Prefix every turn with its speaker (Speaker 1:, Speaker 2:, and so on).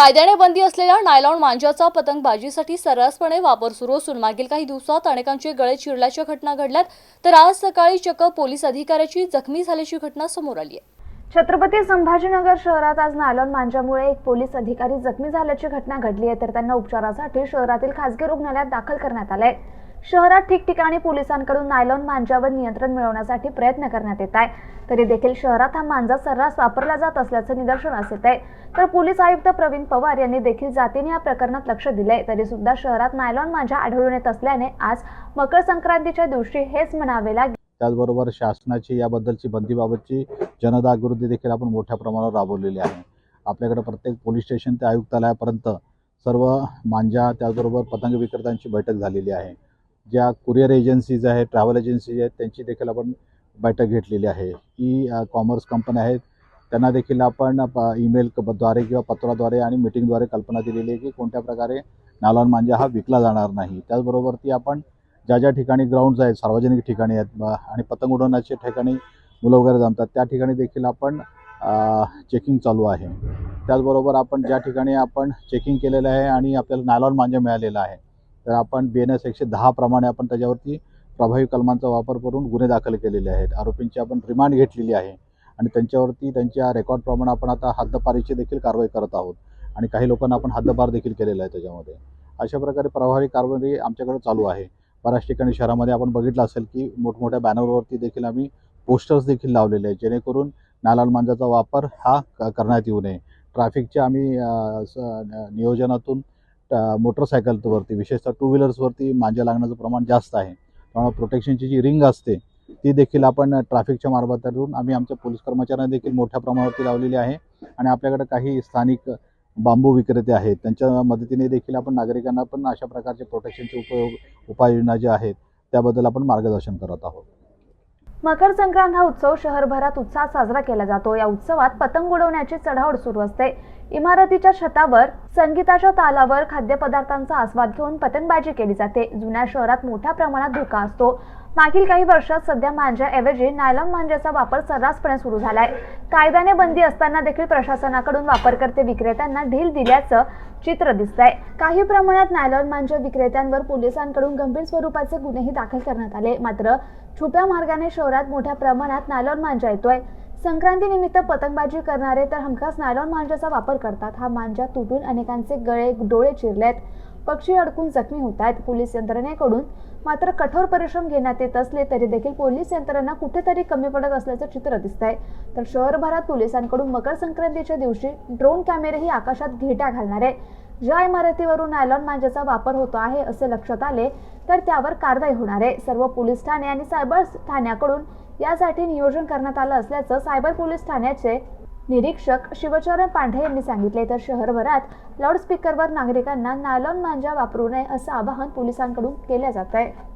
Speaker 1: कायद्याने बंदी असलेल्या नायलॉन मांजाचा पतंगबाजीसाठी सर्रासपणे वापर सुरू असून मागील काही दिवसात अनेकांचे गळे चिरल्याच्या घटना घडल्यात तर आज सकाळी चक्क पोलीस अधिकाऱ्याची जखमी झाल्याची घटना समोर आली आहे.
Speaker 2: छत्रपती संभाजीनगर शहरात आज नायलॉन मांजामुळे एक पोलीस अधिकारी जखमी झाल्याची घटना घडली आहे तर त्यांना उपचारासाठी शहरातील खासगी रुग्णालयात दाखल करण्यात आलंय. शहरात ठिकठिकाणी पोलिसांकडून नायलॉन मांजावर नियंत्रण मिळवण्यासाठी प्रयत्न करण्यात येत आहे. तरी देखील शहरात हा मांजा सर्रास वापरला जात असल्याचं निदर्शनास येत आहे. तर पोलीस आयुक्त प्रवीण पवार यांनी देखील जातीने या प्रकरणात लक्ष दिले तरी सुद्धा शहरात नायलॉन मांजा आढळून येत असल्याने आज मकर संक्रांतीच्या दिवशी हेच म्हणावे लागेल.
Speaker 3: त्याचबरोबर शासनाची याबद्दलची बंदीबाबतची जनजागृती देखील आपण मोठ्या प्रमाणावर राबवलेली आहे. आपल्याकडे प्रत्येक पोलीस स्टेशन ते आयुक्तालयापर्यंत सर्व मांजा त्याचबरोबर पतंग विक्रेत्यांची बैठक झालेली आहे. ज्या कुरिअर एजन्सीज आहेत ट्रॅव्हल एजन्सीज आहेत त्यांची देखील आपण बैठक घेतलेली आहे. ई कॉमर्स कंपन्या आहेत. त्यांना देखील आपण ईमेल द्वारे किंवा पत्राद्वारे आणि मिटिंगद्वारे कल्पना दिलेली आहे की कोणत्या प्रकारे नालॉन मांजा हा विकला जाणार नाही. त्याचबरोबर ती आपण ज्या ज्या ठिकाणी ग्राउंड्स आहेत सार्वजनिक ठिकाणी आहेत आणि पतंग उडवण्याच्या ठिकाणी मुलं वगैरे जमतात त्या ठिकाणी देखील आपण चेकिंग चालू आहे. त्याचबरोबर आपण ज्या ठिकाणी आपण चेकिंग केलेलं आहे आणि आपल्याला नायलॉन मांजा मिळालेला आहे तर आपण बी एन एस एकशे दहा प्रमाणे आपण त्याच्यावरती प्रभावी कलमांचा वापर करून गुन्हे दाखल केलेले आहेत. आरोपींची आपण रिमांड घेतलेली आहे. आणि त्यांच्यावरती त्यांच्या रेकॉर्डप्रमाणे आपण आता हद्दपारीची देखील कारवाई करत आहोत. आणि काही लोकांना आपण हद्दपार देखील केलेला आहे त्याच्यामध्ये. अशा प्रकारे प्रभावी कारवाई आमच्याकडे चालू आहे. बऱ्याच ठिकाणी शहरामध्ये आपण बघितलं असेल की मोठमोठ्या बॅनरवरती देखील आम्ही पोस्टर्स देखील लावलेले आहेत. जेणेकरून नालाल मांजाचा वापर हा क- करण्यात येऊ नये. ट्रॅफिकच्या आम्ही स- नियोजनातून मोटरसायकलवरती विशेषतः टू व्हीलर्सवरती मांजा लागण्याचं प्रमाण जास्त आहे. त्यामुळे प्रोटेक्शनची जी रिंग असते ती देखील आपण ट्रॅफिकच्या मार्फतून आम्ही आमच्या पोलीस कर्मचाऱ्यांना देखील मोठ्या प्रमाणावरती लावलेली आहे. आणि आपल्याकडे काही स्थानिक बांबू विक्रेते आहेत त्यांच्या मदतीने देखील आपण नागरिकांना पण अशा प्रकारचे प्रोटेक्शनचे उपयोग उपाययोजना ज्या आहेत त्याबद्दल आपण मार्गदर्शन करत आहोत.
Speaker 2: मकर संक्रांत हा उत्सव शहरभरात उत्साहात साजरा केला जातो. या उत्सवात पतंग उडवण्याची चढावड सुरू असते. इमारतीच्या छतावर संगीताच्या तालावर खाद्यपदार्थांचा आस्वाद घेऊन पतंगबाजी केली जाते. जुन्या शहरात मोठ्या प्रमाणात धोका असतो. मागील काही वर्षात सध्या मांज्याऐवजी नायलॉन मांज्याचा वापर सर्रासपणे सुरू झालाय. कायद्याने बंदी असताना देखील प्रशासनाकडून वापरकर्ते विक्रेत्यांना ढील दिल्याचं चित्र दिसतंय. काही प्रमाणात नायलॉन मांजा विक्रेत्यांवर पोलिसांकडून गंभीर स्वरूपाचे गुन्हेही दाखल करण्यात आले. मात्र छुप्या मार्गाने शहरात मोठ्या प्रमाणात नायलॉन मांजा येतोय. संक्रांतीनिमित्त पतंगबाजी करणारे तर हमखास नायलॉन मांजाचा वापर करतात. हा मांजा तुटून अनेकांचे गळे डोळे चिरलेत. पक्षी अडकून जखमी होत आहेत पोलीस यंत्रणेकडून मात्र कठोर परिश्रम घेण्यात येत असले तरी देखील पोलीस यंत्रणा कुठेतरी कमी पडत असल्याचं चित्र दिसत आहे तर शहरभरात पोलिसांकडून मकर संक्रांतीच्या दिवशी ड्रोन कॅमेरेही आकाशात घेट्या घालणार आहे. ज्या इमारतीवरून नायलॉन मांजाचा वापर होतो आहे असे लक्षात आले तर त्यावर कारवाई होणार आहे. सर्व पोलीस ठाणे आणि सायबर ठाण्याकडून यासाठी नियोजन करण्यात आलं असल्याचं सायबर पोलीस ठाण्याचे निरीक्षक शिवचरण पांढरे यांनी सांगितले. तर शहरभरात लाऊडस्पीकरवर नागरिकांना नायलॉन मांजा वापरू नये असं आवाहन पोलिसांकडून केलं जात आहे